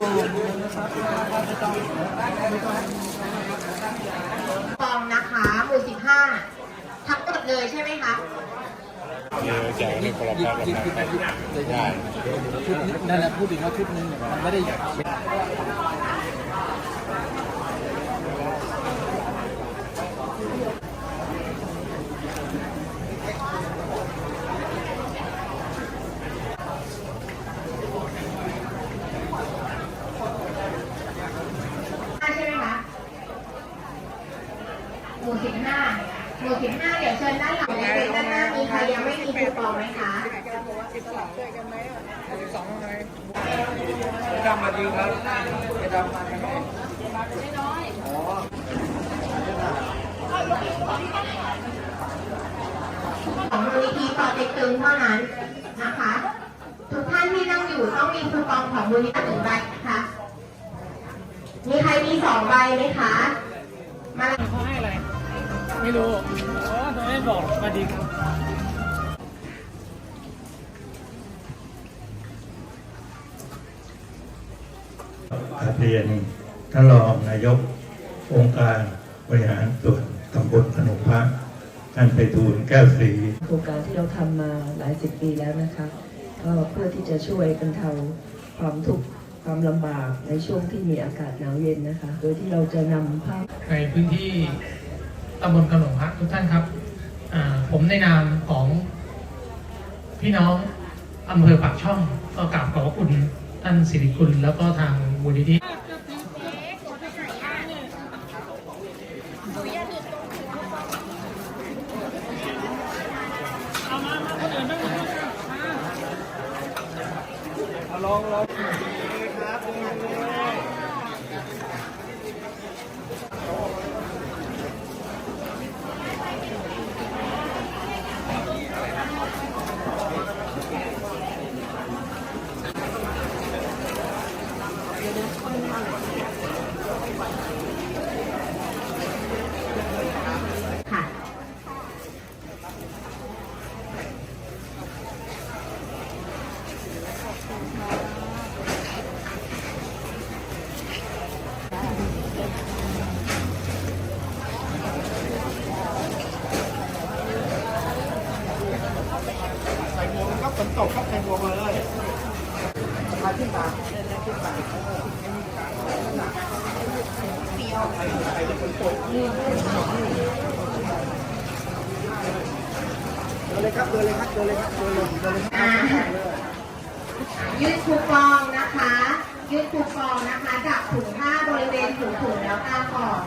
ฟองนะคะหมื่นสิบห้าทั้งหมดเลยใช่ไหมคะเดี๋ยวแจกให้คนละพันละพันได้ชุดนี้นั่นแหละพูดถึงว่าชุดนึงเนี่ยมันไม่ได้ใช่ไหมคะ หมู่สิบห้าหมู่สิบห้าเดี๋ยวเชิญด้านหลังเลยด้านหน้ามีใครยังไม่มีคูปองไหมคะดำมาดีครับไอ้ดำมาไหนของมูลนิธิปอเต็กตึงเท่านั้นนะคะ ทุกท่านที่นั่งอยู่ต้องมีคูปองของมูลนิธิหนึ่งใบนะคะมีใครมีสองใบไหมคะ มาเขาให้อะไร ไม่รู้อ๋อทำไมไม่บอกมาดีครับกราบเรียนท่านรองนายกองค์การบริหารส่วนตำบลขนมพระท่านไปทูลแก้วศรีโครงการที่เราทำมาหลายสิบปีแล้วนะคะก็เพื่อที่จะช่วยบรรเทาความทุกข์ความลำบากในช่วงที่มีอากาศหนาวเย็นนะคะ โดยที่เราจะนำภาพในพื้นที่ ตำบลขนมพักทุกท่านครับ ผมในนามของพี่น้องอำเภอปากช่องก็กราบขอบพระคุณท่านสิริคุณแล้วก็ทางมูลนิธิค่ะครับฝนตกครับใครบัวมาเลยพาขึ้นมา เดินเลยครับเดินเลยครับเดินเลยครับเดินเลยเดินเลยครับยืดคูปองนะคะ ยืดคูปองนะคะจับถุงผ้าบริเวณถุงถุงแล้วกางออก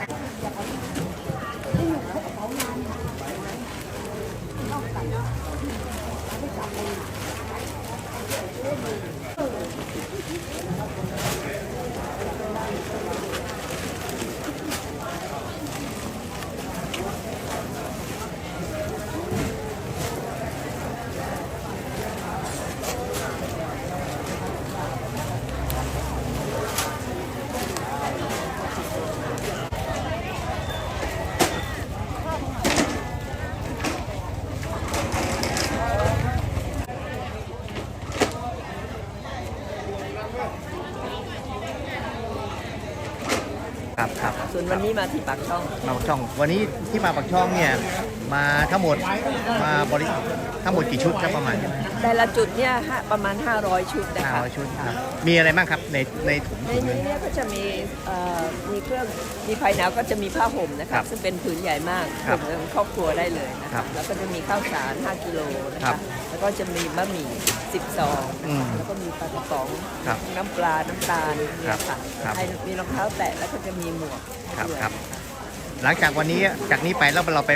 ครับครับส่วนวันนี้มาที่ปากช่องมาปักช่อง วันนี้ที่มาปักช่องเนี่ยมาทั้งหมดมาบริทั้งหมดกี่ชุดครับประมาณ แต่ละจุดเนี่ยฮะประมาณ 500 ชุดนะห้าคะร้อยชุดครับมีอะไรบ้างครับในในถุงในถุงนี้นี้เนี่ยก็จะมีเอ่อมีเครื่องมีภายหนาวก็จะมีผ้าห่มนะครัคะบซึ่งเป็นผืนใหญ่มากครัห่บมกันครอบครัวได้เลยนะครัคะบแล้วก็จะมีข้าวสาร 5 กิโลนะครัคะบแล้วก็จะมีบะหมี่10ซองอืมแล้วก็มีปลากระป๋องครับน้ำปลาน้ำตาลครับเนี่ยค่ะครับให้มีรองเท้าแตะแล้วก็จะมีหมวกครับด้วยครับ หลังจากวันนี้จากนี้ไปแล้วเราไป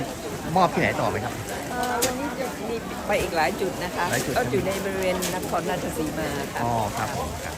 มอบที่ไหนต่อไหมครับ เอ่อวันนี้จะมีไปอีกหลายจุดนะคะหลายจุด ก็อยู่ในบริเวณนครราชสีมาค่ะ อ๋อครับผมครับ